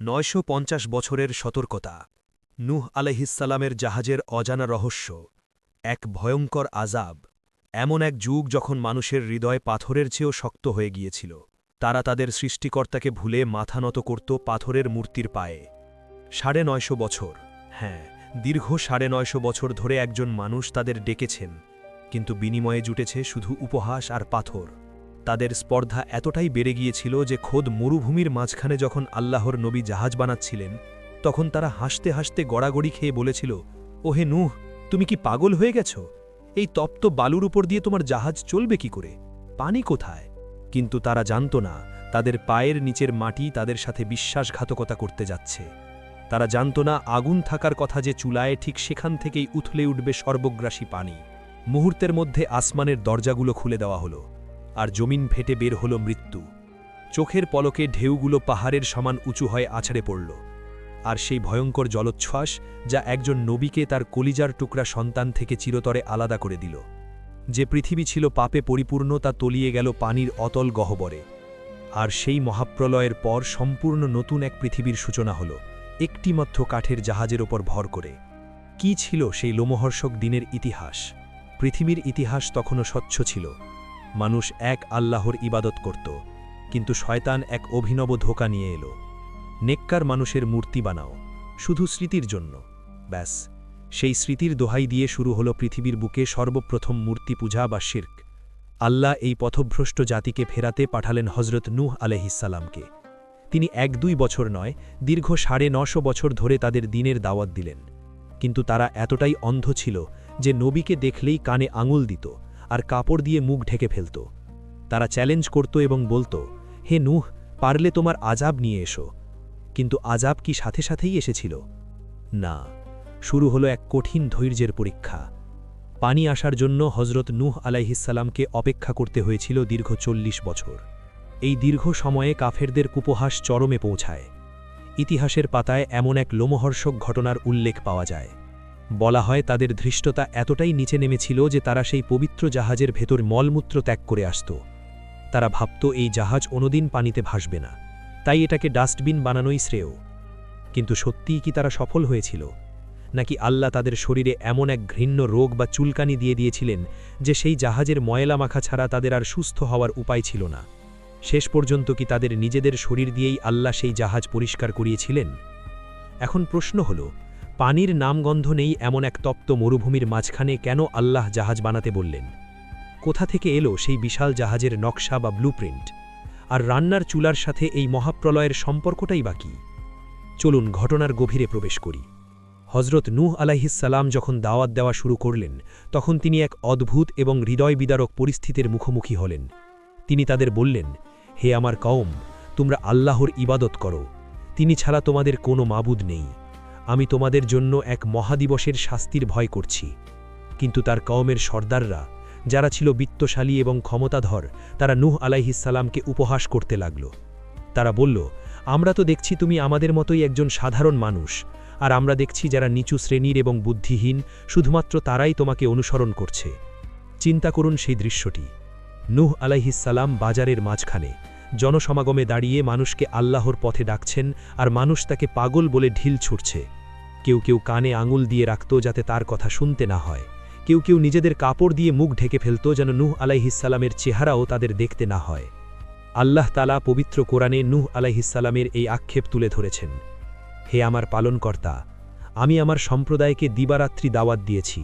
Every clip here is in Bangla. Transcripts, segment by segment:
নয়শো পঞ্চাশ বছরের সতর্কতা। নুহ আলহিসাল্লামের জাহাজের অজানা রহস্য, এক ভয়ঙ্কর আজাব এমন এক যুগ যখন মানুষের হৃদয় পাথরের চেয়েও শক্ত হয়ে গিয়েছিল। তারা তাদের সৃষ্টিকর্তাকে ভুলে মাথা নত করত পাথরের মূর্তির পায়ে। সাড়ে নয়শো বছর হ্যাঁ দীর্ঘ সাড়ে নয়শো বছর ধরে একজন মানুষ তাদের ডেকেছেন, কিন্তু বিনিময়ে জুটেছে শুধু উপহাস আর পাথর। তাদের স্পর্ধা এতটাই বেড়ে গিয়েছিল যে খোদ মরুভূমির মাঝখানে যখন আল্লাহর নবী জাহাজ বানাচ্ছিলেন, তখন তারা হাসতে হাসতে গড়াগড়ি খেয়ে বলেছিল, ওহে নুহ, তুমি কি পাগল হয়ে গেছ? এই তপ্ত বালুর উপর দিয়ে তোমার জাহাজ চলবে কি করে? পানি কোথায়? কিন্তু তারা জানত না, তাদের পায়ের নিচের মাটি তাদের সাথে বিশ্বাসঘাতকতা করতে যাচ্ছে। তারা জানত না আগুন থাকার কথা যে চুলায় ঠিক সেখান থেকেই উথলে উঠবে সর্বগ্রাসী পানি। মুহূর্তের মধ্যে আসমানের দরজাগুলো খুলে দেওয়া হলো। আর জমিন ফেটে বের হল মৃত্যু। চোখের পলকে ঢেউগুলো পাহাড়ের সমান উঁচু হয়ে আছড়ে পড়ল। আর সেই ভয়ঙ্কর জলোচ্ছ্বাস যা একজন নবীকে তার কলিজার টুকরা সন্তান থেকে চিরতরে আলাদা করে দিল। যে পৃথিবী ছিল পাপে পরিপূর্ণ তা তলিয়ে গেল পানির অতল গহবরে। আর সেই মহাপ্রলয়ের পর সম্পূর্ণ নতুন এক পৃথিবীর সূচনা হল একটিমাত্র কাঠের জাহাজের ওপর ভর করে। কি ছিল সেই লোমহর্ষক দিনের ইতিহাস? পৃথিবীর ইতিহাস তখনও স্বচ্ছ ছিল। মানুষ এক আল্লাহর ইবাদত করত, কিন্তু শয়তান এক অভিনব ধোকা নিয়ে এলো। নেককার মানুষের মূর্তি বানাও, শুধু স্মৃতির জন্য। ব্যাস, সেই স্মৃতির দোহাই দিয়ে শুরু হলো পৃথিবীর বুকে সর্বপ্রথম মূর্তি পূজা বা শির্ক। আল্লাহ এই পথভ্রষ্ট জাতিকে ফেরাতে পাঠালেন হজরত নূহ আলহিসাল্লামকে তিনি এক দুই বছর নয়, দীর্ঘ সাড়ে নশো বছর ধরে তাদের দিনের দাওয়াত দিলেন। কিন্তু তারা এতটাই অন্ধ ছিল যে নবীকে দেখলেই কানে আঙুল দিত। আর কাপড় দিয়ে মুখ ঢেকে ফেলত। তারা চ্যালেঞ্জ করত এবং বলতো, হে নুহ, পারলে তোমার আজাব নিয়ে এসো। কিন্তু আজাব কি সাথে সাথেই এসেছিল? না, শুরু হলো এক কঠিন ধৈর্যের পরীক্ষা। পানি আসার জন্য হজরত নুহ আলাইহিসাল্লামকে অপেক্ষা করতে হয়েছিল দীর্ঘ চল্লিশ বছর। এই দীর্ঘ সময়ে কাফেরদের কুপহাস চরমে পৌঁছায়। ইতিহাসের পাতায় এমন এক লোমহর্ষক ঘটনার উল্লেখ পাওয়া যায়। বলা হয় তাদের ধৃষ্টতা এতটাই নিচে নেমেছিল যে তারা সেই পবিত্র জাহাজের ভেতর মলমূত্র ত্যাগ করে আসত। তারা ভাবত, এই জাহাজ অনদিন পানিতে ভাসবে না। তাই এটাকে ডাস্টবিন বানানোই শ্রেয়। কিন্তু সত্যিই কি তারা সফল হয়েছিল? নাকি আল্লাহ তাদের শরীরে এমন এক ঘৃণ্য রোগ বা চুলকানি দিয়ে দিয়েছিলেন যে সেই জাহাজের ময়লা মাখা ছাড়া তাদের আর সুস্থ হওয়ার উপায় ছিল না? শেষ পর্যন্ত কি তাদের নিজেদের শরীর দিয়েই আল্লাহ সেই জাহাজ পরিষ্কার করিয়েছিলেন? এখন প্রশ্ন হল পানির নামগন্ধ নেই এমন এক তপ্ত মরুভূমির মাঝখানে কেন আল্লাহ জাহাজ বানাতে বললেন? কোথা থেকে এলো সেই বিশাল জাহাজের নকশা বা ব্লুপ্রিন্ট আর রান্নার চুলার সাথে এই মহাপ্রলয়ের সম্পর্কটাই বাকি চলুন ঘটনার গভীরে প্রবেশ করি। হজরত নূহ আলাইহিসাল্লাম যখন দাওয়াত দেওয়া শুরু করলেন, তখন তিনি এক অদ্ভুত এবং হৃদয় বিদারক পরিস্থিতির মুখোমুখি হলেন। তিনি তাদের বললেন, হে আমার কওম, তোমরা আল্লাহর ইবাদত করো। তিনি ছাড়া তোমাদের কোনো মাবুদ নেই। আমি তোমাদের জন্য এক মহাদিবসের শাস্তির ভয় করছি। কিন্তু তার কওমের সর্দাররা, যারা ছিল বিত্তশালী এবং ক্ষমতাধর, তারা নূহ আলাইহিসাল্লামকে উপহাস করতে লাগল। তারা বলল, আমরা তো দেখছি তুমি আমাদের মতোই একজন সাধারণ মানুষ, আর আমরা দেখছি যারা নিচু শ্রেণির এবং বুদ্ধিহীন, শুধুমাত্র তারাই তোমাকে অনুসরণ করছে। চিন্তা করুন সেই দৃশ্যটি। নূহ আলাইহিসাল্লাম বাজারের মাঝখানে, জনসমাগমে দাঁড়িয়ে মানুষকে আল্লাহর পথে ডাকছেন, আর মানুষ তাকে পাগল বলে ঢিল ছুটছে কেউ কেউ কানে আঙুল দিয়ে রাখত যাতে তার কথা শুনতে না হয়। কেউ কেউ নিজেদের কাপড় দিয়ে মুখ ঢেকে ফেলত যেন নুহ আলাইহিসাল্লামের চেহারাও তাদের দেখতে না হয়। আল্লাহ তালা পবিত্র কোরআনে নুহ আলাইহিসাল্লামের এই আক্ষেপ তুলে ধরেছেন। হে আমার পালনকর্তা, আমি আমার সম্প্রদায়কে দিবারাত্রি দাওয়াত দিয়েছি,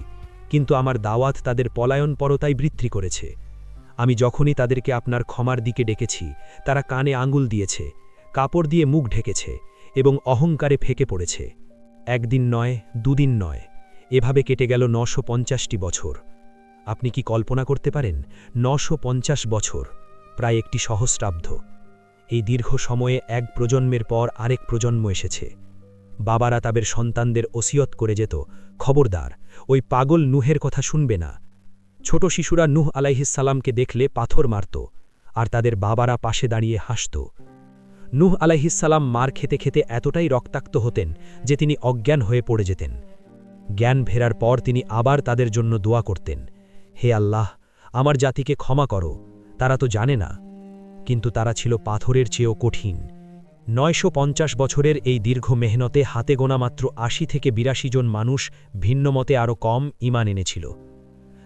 কিন্তু আমার দাওয়াত তাদের পলায়ন পরতাই বৃত্তি করেছে। আমি যখনই তাদেরকে আপনার ক্ষমার দিকে ডেকেছি, তারা কানে আঙুল দিয়েছে, কাপড় দিয়ে মুখ ঢেকেছে এবং অহংকারে ফেকে পড়েছে। একদিন নয়, দুদিন নয়, এভাবে কেটে গেল নশো পঞ্চাশটি বছর। আপনি কি কল্পনা করতে পারেন, নশো পঞ্চাশ বছর, প্রায় একটি সহস্রাব্ধ এই দীর্ঘ সময়ে এক প্রজন্মের পর আরেক প্রজন্ম এসেছে। বাবারা তাদের সন্তানদের ওসিয়ত করে যেত, খবরদার, ওই পাগল নুহের কথা শুনবে না। ছোট শিশুরা নুহ আলাইহিসাল্লামকে দেখলে পাথর মারত, আর তাদের বাবারা পাশে দাঁড়িয়ে হাসত। নুহ আলাইহিসাল্লাম মার খেতে খেতে এতটাই রক্তাক্ত হতেন যে তিনি অজ্ঞান হয়ে পড়ে যেতেন। জ্ঞান ফেরার পর তিনি আবার তাদের জন্য দোয়া করতেন। হে আল্লাহ, আমার জাতিকে ক্ষমা করো, তারা তো জানে না। কিন্তু তারা ছিল পাথরের চেয়েও কঠিন। নয়শো পঞ্চাশ বছরের এই দীর্ঘ মেহনতে হাতে গোনা মাত্র আশি থেকে বিরাশি জন মানুষ ভিন্নমতে আরও কম ইমান এনেছিল।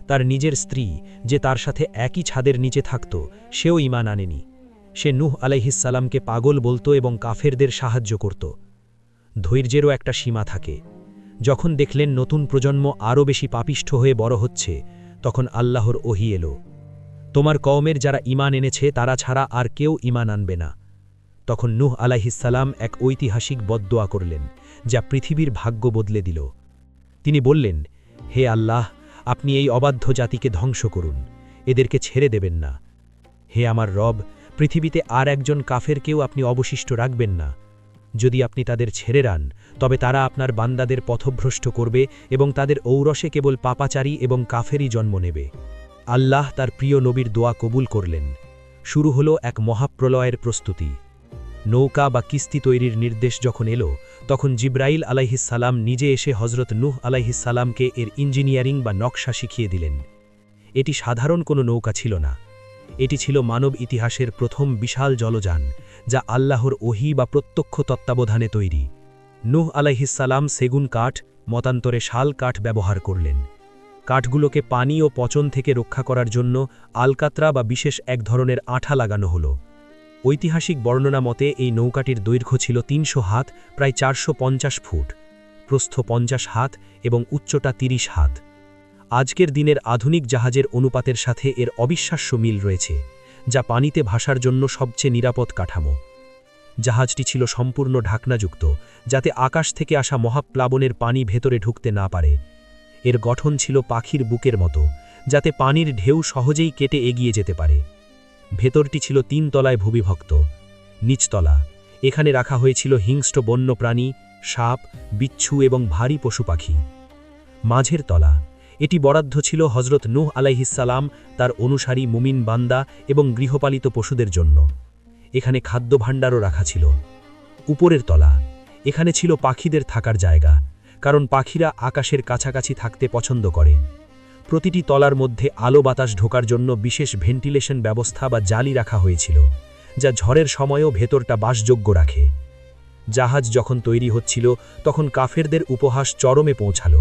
তার নিজের স্ত্রী যে তার সাথে একই ছাদের নিচে থাকত, সেও ইমান আনেনি। সে নূহ আলাইহিসাল্লামকে পাগল বলতো এবং কাফেরদের সাহায্য করত। ধৈর্যেরও একটা সীমা থাকে। যখন দেখলেন নতুন প্রজন্ম আরও বেশি পাপিষ্ঠ হয়ে বড় হচ্ছে, তখন আল্লাহর ওহি এলো। তোমার কওমের যারা ইমান এনেছে, তারা ছাড়া আর কেউ ইমান আনবে না। তখন নূহ আলাইহিসাল্লাম এক ঐতিহাসিক বদদোয়া করলেন, যা পৃথিবীর ভাগ্য বদলে দিল। তিনি বললেন, হে আল্লাহ, আপনি এই অবাধ্য জাতিকে ধ্বংস করুন। এদেরকে ছেড়ে দেবেন না। হে আমার রব পৃথিবীতে আর একজন কাফেরকেও আপনি অবশিষ্ট রাখবেন না। যদি আপনি তাদের ছেড়ে রান তবে তারা আপনার বান্দাদের পথভ্রষ্ট করবে এবং তাদের ঔরসে কেবল পাপাচারী এবং কাফেরই জন্ম নেবে। আল্লাহ তার প্রিয় নবীর দোয়া কবুল করলেন। শুরু হলো এক মহাপ্রলয়ের প্রস্তুতি। নৌকা বা কিস্তি তৈরির নির্দেশ যখন এলো, তখন জিব্রাইল আলাইহিসাল্লাম নিজে এসে হজরত নুহ আলাইহিসাল্লামকে এর ইঞ্জিনিয়ারিং বা নকশা শিখিয়ে দিলেন। এটি সাধারণ কোনো নৌকা ছিল না। এটি ছিল মানব ইতিহাসের প্রথম বিশাল জলযান, যা আল্লাহর ওহি বা প্রত্যক্ষ তত্ত্বাবধানে তৈরি। নূহ আলাইহিসাল্লাম সেগুন কাঠ, মতান্তরে শাল কাঠ ব্যবহার করলেন। কাঠগুলোকে পানি ও পচন থেকে রক্ষা করার জন্য আলকাত্রা বা বিশেষ এক ধরনের আঠা লাগানো হলো। ঐতিহাসিক বর্ণনা মতে এই নৌকাটির দৈর্ঘ্য ছিল তিনশো হাত, প্রায় চারশো পঞ্চাশ ফুট। প্রস্থ পঞ্চাশ হাত এবং উচ্চতা ৩০ হাত। আজকের দিনের আধুনিক জাহাজের অনুপাতের সাথে এর অবিশ্বাস্য মিল রয়েছে, যা পানিতে ভাসার জন্য সবচেয়ে নিরাপদ কাঠামো। জাহাজটি ছিল সম্পূর্ণ ঢাকনাযুক্ত, যাতে আকাশ থেকে আসা মহাপ্লাবনের পানি ভেতরে ঢুকতে না পারে। এর গঠন ছিল পাখির বুকের মতো, যাতে পানির ঢেউ সহজেই কেটে এগিয়ে যেতে পারে। ভেতরটি ছিল তিন তলায় ভূবিভক্ত নিচতলা। এখানে রাখা হয়েছিল হিংস্র বন্যপ্রাণী, সাপ, বিচ্ছু এবং ভারী পশু পাখি মাঝের তলা এটি বরাদ্দ ছিল হজরত নূহ আলাইহিসাল্লাম তার অনুসারী মুমিন বান্দা এবং গৃহপালিত পশুদের জন্য। এখানে খাদ্য ভাণ্ডারও রাখা ছিল। উপরের তলা। এখানে ছিল পাখিদের থাকার জায়গা, কারণ পাখিরা আকাশের কাছাকাছি থাকতে পছন্দ করে। প্রতিটি তলার মধ্যে আলো বাতাস ঢোকার জন্য বিশেষ ভেন্টিলেশন ব্যবস্থা বা জালি রাখা হয়েছিল, যা ঝড়ের সময়ও ভেতরটা বাসযোগ্য রাখে। জাহাজ যখন তৈরি হচ্ছিল, তখন কাফেরদের উপহাস চরমে পৌঁছাল।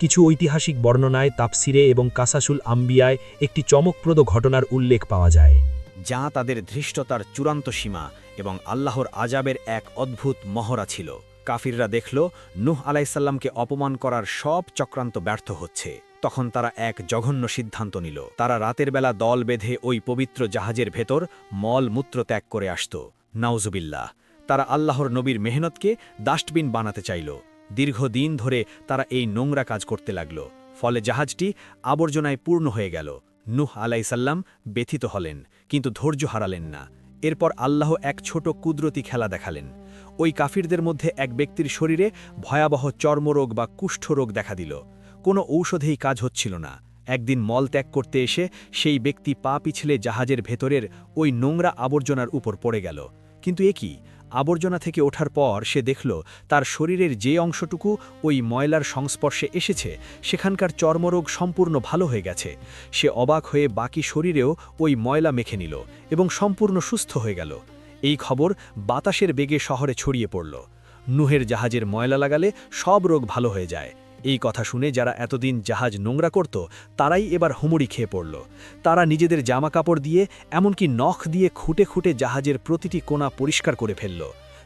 কিছু ঐতিহাসিক বর্ণনায় তাপসিরে এবং কাসাসুল আম্বিয়ায় একটি চমকপ্রদ ঘটনার উল্লেখ পাওয়া যায়। যা তাদের ধৃষ্টতার চূড়ান্ত সীমা এবং আল্লাহর আজাবের এক অদ্ভুত মহড়া ছিল। কাফিররা দেখল, নুহ আলাইসাল্লামকে অপমান করার সব চক্রান্ত ব্যর্থ হচ্ছে। তখন তারা এক জঘন্য সিদ্ধান্ত নিল। তারা রাতের বেলা দল বেঁধে ওই পবিত্র জাহাজের ভেতর মল মূত্র ত্যাগ করে আসত। নাউজুবিল্লাহ, তারা আল্লাহর নবীর মেহনতকে ডাস্টবিন বানাতে চাইল। দীর্ঘদিন ধরে তারা এই নোংরা কাজ করতে লাগল, ফলে জাহাজটি আবর্জনায় পূর্ণ হয়ে গেল। নুহ আলাইসাল্লাম ব্যথিত হলেন, কিন্তু ধৈর্য হারালেন না। এরপর আল্লাহ এক ছোট কুদরতি খেলা দেখালেন। ওই কাফিরদের মধ্যে এক ব্যক্তির শরীরে ভয়াবহ চর্মরোগ বা কুষ্ঠরোগ দেখা দিল। কোনো ঔষধেই কাজ হচ্ছিল না। একদিন মল ত্যাগ করতে এসে সেই ব্যক্তি পা পিছলে জাহাজের ভেতরের ওই নোংরা আবর্জনার উপর পড়ে গেল। কিন্তু এ কি? আবর্জনা থেকে ওঠার পর সে দেখল, তার শরীরের যে অংশটুকু ওই ময়লার সংস্পর্শে এসেছে, সেখানকার চর্মরোগ সম্পূর্ণ ভালো হয়ে গেছে। সে অবাক হয়ে বাকি শরীরেও ওই ময়লা মেখে নিল এবং সম্পূর্ণ সুস্থ হয়ে গেল। এই খবর বাতাসের বেগে শহরে ছড়িয়ে পড়ল। নুহের জাহাজের ময়লা লাগালে সব রোগ ভালো হয়ে যায়। এই কথা শুনে যারা এতদিন জাহাজ নোংরা করত, তারাই এবার হুমড়ি খেয়ে পড়ল। তারা নিজেদের জামা কাপড় দিয়ে, এমনকি নখ দিয়ে খুঁটে খুঁটে জাহাজের প্রতিটি কোণা পরিষ্কার করে ফেলল।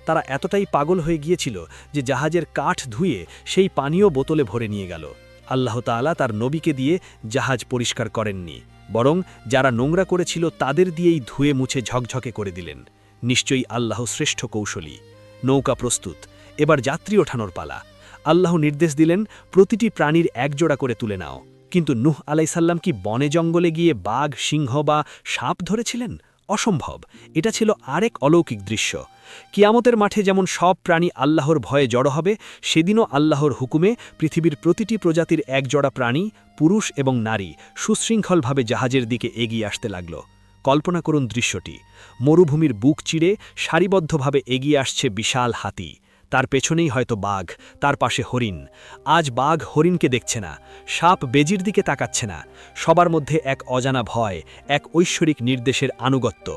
তারা এতটাই পাগল হয়ে গিয়েছিল যে জাহাজের কাঠ ধুয়ে সেই পানীয় বোতলে ভরে নিয়ে গেল। আল্লাহ তাআলা তার নবীকে দিয়ে জাহাজ পরিষ্কার করেননি, বরং যারা নোংরা করেছিল তাদের দিয়েই ধুয়ে মুছে ঝকঝকে করে দিলেন। নিশ্চয়ই আল্লাহ শ্রেষ্ঠ কৌশলী। নৌকা প্রস্তুত। এবার যাত্রী ওঠানোর পালা। আল্লাহ নির্দেশ দিলেন, প্রতিটি প্রাণীর একজোড়া করে তুলে নাও। কিন্তু নুহ আলাইসাল্লাম কি বনে জঙ্গলে গিয়ে বাঘ, সিংহ বা সাপ ধরেছিলেন? অসম্ভব। এটা ছিল আরেক অলৌকিক দৃশ্য। কিয়ামতের মাঠে যেমন সব প্রাণী আল্লাহর ভয়ে জড়ো হবে, সেদিনও আল্লাহর হুকুমে পৃথিবীর প্রতিটি প্রজাতির একজোড়া প্রাণী, পুরুষ এবং নারী, সুশৃঙ্খলভাবে জাহাজের দিকে এগিয়ে আসতে লাগল। কল্পনা করুন দৃশ্যটি। মরুভূমির বুক চিড়ে সারিবদ্ধভাবে এগিয়ে আসছে বিশাল হাতি। তার পেছনেই হয়তো বাঘ, তার পাশে হরিণ। আজ বাঘ হরিণকে দেখছে না, সাপ বেজির দিকে তাকাচ্ছে না। সবার মধ্যে এক অজানা ভয়, এক ঐশ্বরিক নির্দেশের আনুগত্য।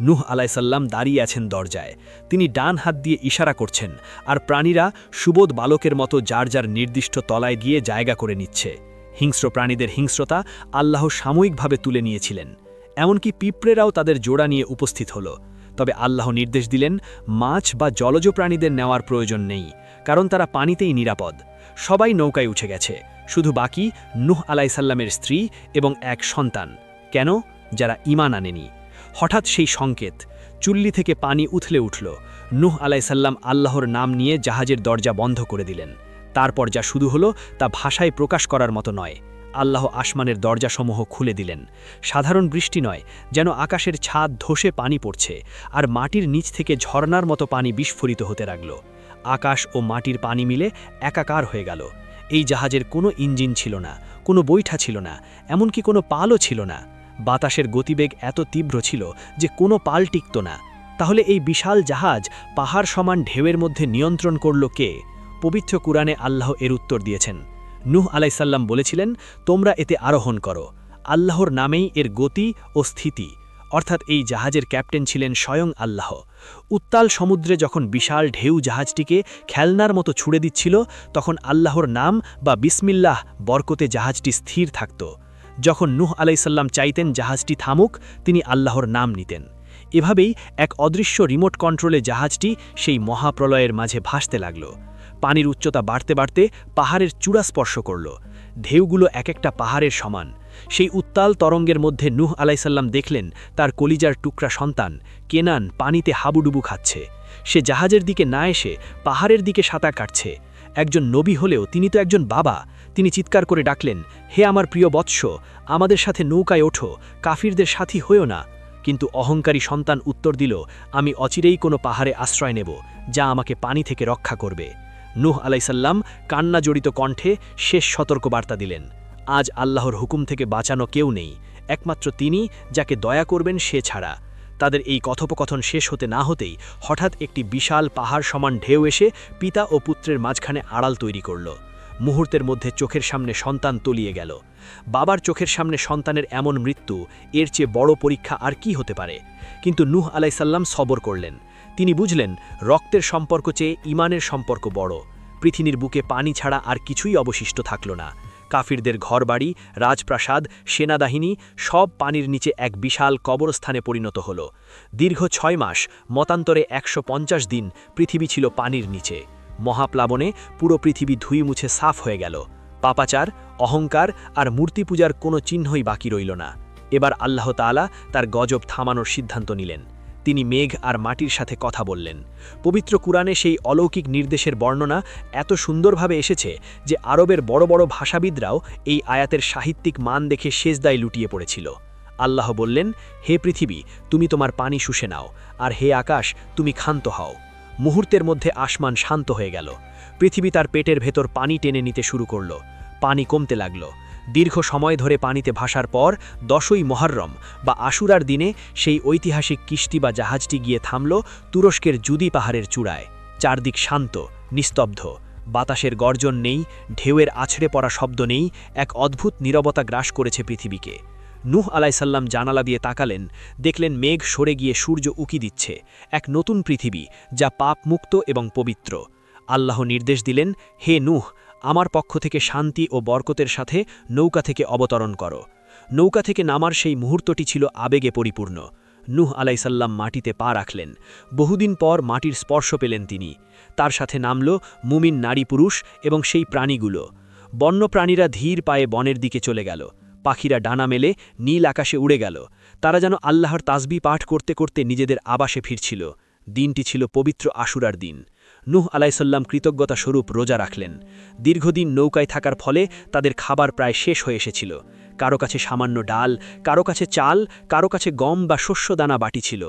নুহ আলাইসাল্লাম দাঁড়িয়ে আছেন দরজায়। তিনি ডান হাত দিয়ে ইশারা করছেন আর প্রাণীরা সুবোধ বালকের মতো যার যার নির্দিষ্ট তলায় গিয়ে জায়গা করে নিচ্ছে। হিংস্র প্রাণীদের হিংস্রতা আল্লাহ সাময়িকভাবে তুলে নিয়েছিলেন। এমনকি পিঁপড়েরাও তাদের জোড়া নিয়ে উপস্থিত হল। তবে আল্লাহ নির্দেশ দিলেন, মাছ বা জলজ প্রাণীদের নেওয়ার প্রয়োজন নেই, কারণ তারা পানিতেই নিরাপদ। সবাই নৌকায় উঠে গেছে, শুধু বাকি নুহ আলাইসাল্লামের স্ত্রী এবং এক সন্তান। কেন? যারা ইমান আনেনি। হঠাৎ সেই সংকেত, চুল্লি থেকে পানি উথলে উঠল। নুহ আলাইসাল্লাম আল্লাহর নাম নিয়ে জাহাজের দরজা বন্ধ করে দিলেন। তারপর যা শুধু হলো তা ভাষায় প্রকাশ করার মতো নয়। আল্লাহ আসমানের দরজাসমূহ খুলে দিলেন। সাধারণ বৃষ্টি নয়, যেন আকাশের ছাদ ধসে পানি পড়ছে, আর মাটির নিচ থেকে ঝর্নার মতো পানি বিস্ফোরিত হতে লাগল। আকাশ ও মাটির পানি মিলে একাকার হয়ে গেল। এই জাহাজের কোনো ইঞ্জিন ছিল না, কোনো বৈঠা ছিল না, এমনকি কোনো পালও ছিল না। বাতাসের গতিবেগ এত তীব্র ছিল যে কোনো পাল টিকত না। তাহলে এই বিশাল জাহাজ পাহাড় সমান ঢেউয়ের মধ্যে নিয়ন্ত্রণ করল কে? পবিত্র কুরআনে আল্লাহ এর উত্তর দিয়েছেন। নূহ আলাইসাল্লাম বলেছিলেন, তোমরা এতে আরোহণ করো। আল্লাহর নামেই এর গতি ও স্থিতি। অর্থাৎ এই জাহাজের ক্যাপ্টেন ছিলেন স্বয়ং আল্লাহ। উত্তাল সমুদ্রে যখন বিশাল ঢেউ জাহাজটিকে খেলনার মতো ছুড়ে দিচ্ছিল, তখন আল্লাহর নাম বা বিসমিল্লাহ বরকতে জাহাজটি স্থির থাকত। যখন নূহ আলাইসাল্লাম চাইতেন জাহাজটি থামুক, তিনি আল্লাহর নাম নিতেন। এভাবেই এক অদৃশ্য রিমোট কন্ট্রোলে জাহাজটি সেই মহাপ্রলয়ের মাঝে ভাসতে লাগল। পানির উচ্চতা বাড়তে বাড়তে পাহাড়ের চূড়া স্পর্শ করল। ঢেউগুলো এক একটা পাহাড়ের সমান। সেই উত্তাল তরঙ্গের মধ্যে নুহ আলাইসাল্লাম দেখলেন তার কলিজার টুকরা সন্তান কেনান পানিতে হাবুডুবু খাচ্ছে। সে জাহাজের দিকে না এসে পাহাড়ের দিকে সাঁতার কাটছে। একজন নবী হলেও তিনি তো একজন বাবা। তিনি চিৎকার করে ডাকলেন, হে আমার প্রিয় বৎস, আমাদের সাথে নৌকায় ওঠো, কাফিরদের সাথী হয়েও না। কিন্তু অহংকারী সন্তান উত্তর দিল, আমি অচিরেই কোনো পাহাড়ে আশ্রয় নেব, যা আমাকে পানি থেকে রক্ষা করবে। নূহ আলাইসাল্লাম কান্না জড়িত কণ্ঠে শেষ সতর্কবার্তা দিলেন। আজ আল্লাহর হুকুম থেকে বাঁচানো কেউ নেই, একমাত্র তিনি যাকে দয়া করবেন সে ছাড়া। তাদের এই কথোপকথন শেষ হতে না হতেই হঠাৎ একটি বিশাল পাহাড় সমান ঢেউ এসে পিতা ও পুত্রের মাঝখানে আড়াল তৈরি করল। মুহূর্তের মধ্যে চোখের সামনে সন্তান তলিয়ে গেল। বাবার চোখের সামনে সন্তানের এমন মৃত্যু, এর চেয়ে বড় পরীক্ষা আর কি হতে পারে? কিন্তু নূহ আলাইসাল্লাম সবর করলেন। তিনি বুঝলেন, রক্তের সম্পর্ক চেয়ে ইমানের সম্পর্ক বড়। পৃথিবীর বুকে পানি ছাড়া আর কিছুই অবশিষ্ট থাকল না। কাফিরদের ঘরবাড়ি, রাজপ্রাসাদ, সেনাবাহিনী সব পানির নিচে এক বিশাল কবরস্থানে পরিণত হল। দীর্ঘ ছয় মাস, মতান্তরে একশো পঞ্চাশ দিন পৃথিবী ছিল পানির নিচে। মহাপ্লাবনে পুরো পৃথিবী ধুই মুছে সাফ হয়ে গেল। পাপাচার, অহংকার আর মূর্তি পূজার কোনো চিহ্নই বাকি রইল না। এবার আল্লাহ তাআলা তার গজব থামানোর সিদ্ধান্ত নিলেন। তিনি মেঘ আর মাটির সাথে কথা বললেন। পবিত্র কুরআনে সেই অলৌকিক নির্দেশের বর্ণনা এত সুন্দরভাবে এসেছে যে আরবের বড় বড় ভাষাবিদরাও এই আয়াতের সাহিত্যিক মান দেখে সেজদায় লুটিয়ে পড়েছিল। আল্লাহ বললেন, হে পৃথিবী, তুমি তোমার পানি শুষে নাও, আর হে আকাশ, তুমি ক্ষান্ত হও। মুহূর্তের মধ্যে আসমান শান্ত হয়ে গেল। পৃথিবী তার পেটের ভেতর পানি টেনে নিতে শুরু করল। পানি কমতে লাগল। দীর্ঘ সময় ধরে পানিতে ভাসার পর দশই মহারম বা আশুরার দিনে সেই ঐতিহাসিক কিস্তি বা জাহাজটি গিয়ে থামল তুরস্কের জুদি পাহাড়ের চূড়ায়। চারদিক শান্ত, নিস্তব্ধ। বাতাসের গর্জন নেই, ঢেউয়ের আছড়ে পড়া শব্দ নেই, এক অদ্ভুত নীরবতা গ্রাস করেছে পৃথিবীকে। নূহ আলাইসাল্লাম জানালা দিয়ে তাকালেন, দেখলেন মেঘ সরে গিয়ে সূর্য উকি দিচ্ছে, এক নতুন পৃথিবী যা পাপ মুক্ত এবং পবিত্র। আল্লাহ নির্দেশ দিলেন, হে নূহ আমার পক্ষ থেকে শান্তি ও বরকতের সাথে নৌকা থেকে অবতরণ করো। নৌকা থেকে নামার সেই মুহূর্তটি ছিল আবেগে পরিপূর্ণ। নুহ আলাইসাল্লাম মাটিতে পা রাখলেন। বহুদিন পর মাটির স্পর্শ পেলেন তিনি। তার সাথে নামল মুমিন নারী পুরুষ এবং সেই প্রাণীগুলো। বন্যপ্রাণীরা ধীর পায়ে বনের দিকে চলে গেল। পাখিরা ডানা মেলে নীল আকাশে উড়ে গেল। তারা যেন আল্লাহর তাসবি পাঠ করতে করতে নিজেদের আবাসে ফিরছিল। দিনটি ছিল পবিত্র আশুরার দিন। নূহ আলাইসাল্লাম কৃতজ্ঞতা স্বরূপ রোজা রাখলেন। দীর্ঘদিন নৌকায় থাকার ফলে তাদের খাবার প্রায় শেষ হয়ে এসেছিল। কারও কাছে সামান্য ডাল, কারও কাছে চাল, কারও কাছে গম বা শস্যদানা বাটি ছিল।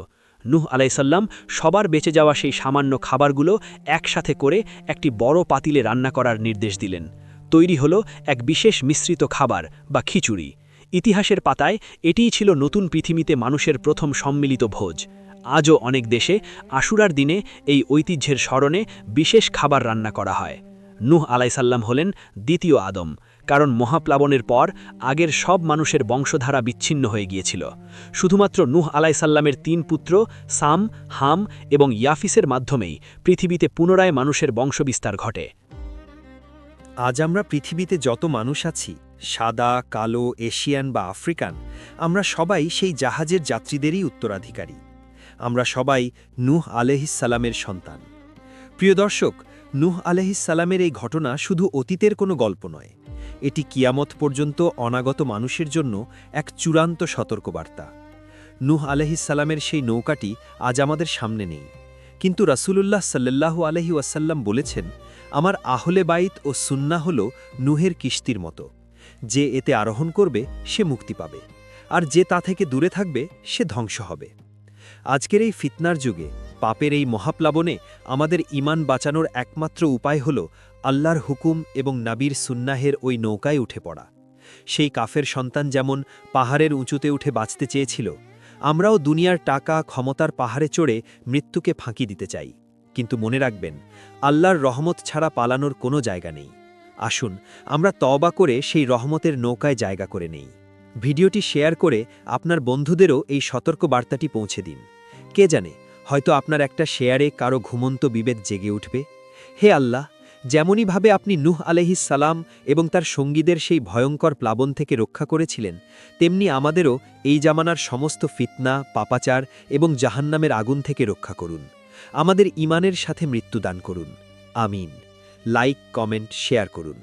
নুহ আলাইসাল্লাম সবার বেঁচে যাওয়া সেই সামান্য খাবারগুলো একসাথে করে একটি বড় পাতিলে রান্না করার নির্দেশ দিলেন। তৈরি হল এক বিশেষ মিশ্রিত খাবার বা খিচুড়ি। ইতিহাসের পাতায় এটিই ছিল নতুন পৃথিবীতে মানুষের প্রথম সম্মিলিত ভোজ। আজও অনেক দেশে আশুরার দিনে এই ঐতিহ্যের স্মরণে বিশেষ খাবার রান্না করা হয়। নূহ আলাইসাল্লাম হলেন দ্বিতীয় আদম, কারণ মহাপ্লাবনের পর আগের সব মানুষের বংশধারা বিচ্ছিন্ন হয়ে গিয়েছিল। শুধুমাত্র নূহ আলাইসাল্লামের তিন পুত্র সাম, হাম এবং ইয়াফিসের মাধ্যমেই পৃথিবীতে পুনরায় মানুষের বংশবিস্তার ঘটে। আজ আমরা পৃথিবীতে যত মানুষ আছি, সাদা, কালো, এশিয়ান বা আফ্রিকান, আমরা সবাই সেই জাহাজের যাত্রীদেরই উত্তরাধিকারী। আমরা সবাই নূহ আলহিসালামের সন্তান। প্রিয় দর্শক, নূহ আলহিসালামের এই ঘটনা শুধু অতীতের কোনো গল্প নয়। এটি কিয়ামত পর্যন্ত অনাগত মানুষের জন্য এক চূড়ান্ত সতর্কবার্তা। নূহ আলহিসালামের সেই নৌকাটি আজ আমাদের সামনে নেই। কিন্তু রাসূলুল্লাহ সাল্লাল্লাহু আলহি ওয়াসাল্লাম বলেছেন, আমার আহলে বাইত ও সুন্না হল নুহের কিস্তির মতো। যে এতে আরোহণ করবে, সে মুক্তি পাবে। আর যে তা থেকে দূরে থাকবে, সে ধ্বংস হবে। আজকের এই ফিতনার যুগে, পাপের এই মহাপ্লাবনে আমাদের ইমান বাঁচানোর একমাত্র উপায় হল আল্লাহর হুকুম এবং নাবির সুন্নাহের ওই নৌকায় উঠে পড়া। সেই কাফের সন্তান যেমন পাহাড়ের উঁচুতে উঠে বাঁচতে চেয়েছিল, আমরাও দুনিয়ার টাকা, ক্ষমতার পাহাড়ে চড়ে মৃত্যুকে ফাঁকি দিতে চাই। কিন্তু মনে রাখবেন, আল্লাহর রহমত ছাড়া পালানোর কোনো জায়গা নেই। আসুন, আমরা তওবা করে সেই রহমতের নৌকায় জায়গা করে নেই। ভিডিওটি শেয়ার করে আপনার বন্ধুদেরও এই সতর্ক বার্তাটি পৌঁছে দিন। কে জানে, হয়তো আপনার একটা শেয়ারে কারও ঘুমন্ত বিবেক জেগে উঠবে। হে আল্লাহ, যেমনইভাবে আপনি নুহ আলহিস সালাম এবং তার সঙ্গীদের সেই ভয়ঙ্কর প্লাবন থেকে রক্ষা করেছিলেন, তেমনি আমাদেরও এই জামানার সমস্ত ফিতনা, পাপাচার এবং জাহান্নামের আগুন থেকে রক্ষা করুন। আমাদের ইমানের সাথে মৃত্যুদান করুন। আমিন। লাইক, কমেন্ট, শেয়ার করুন।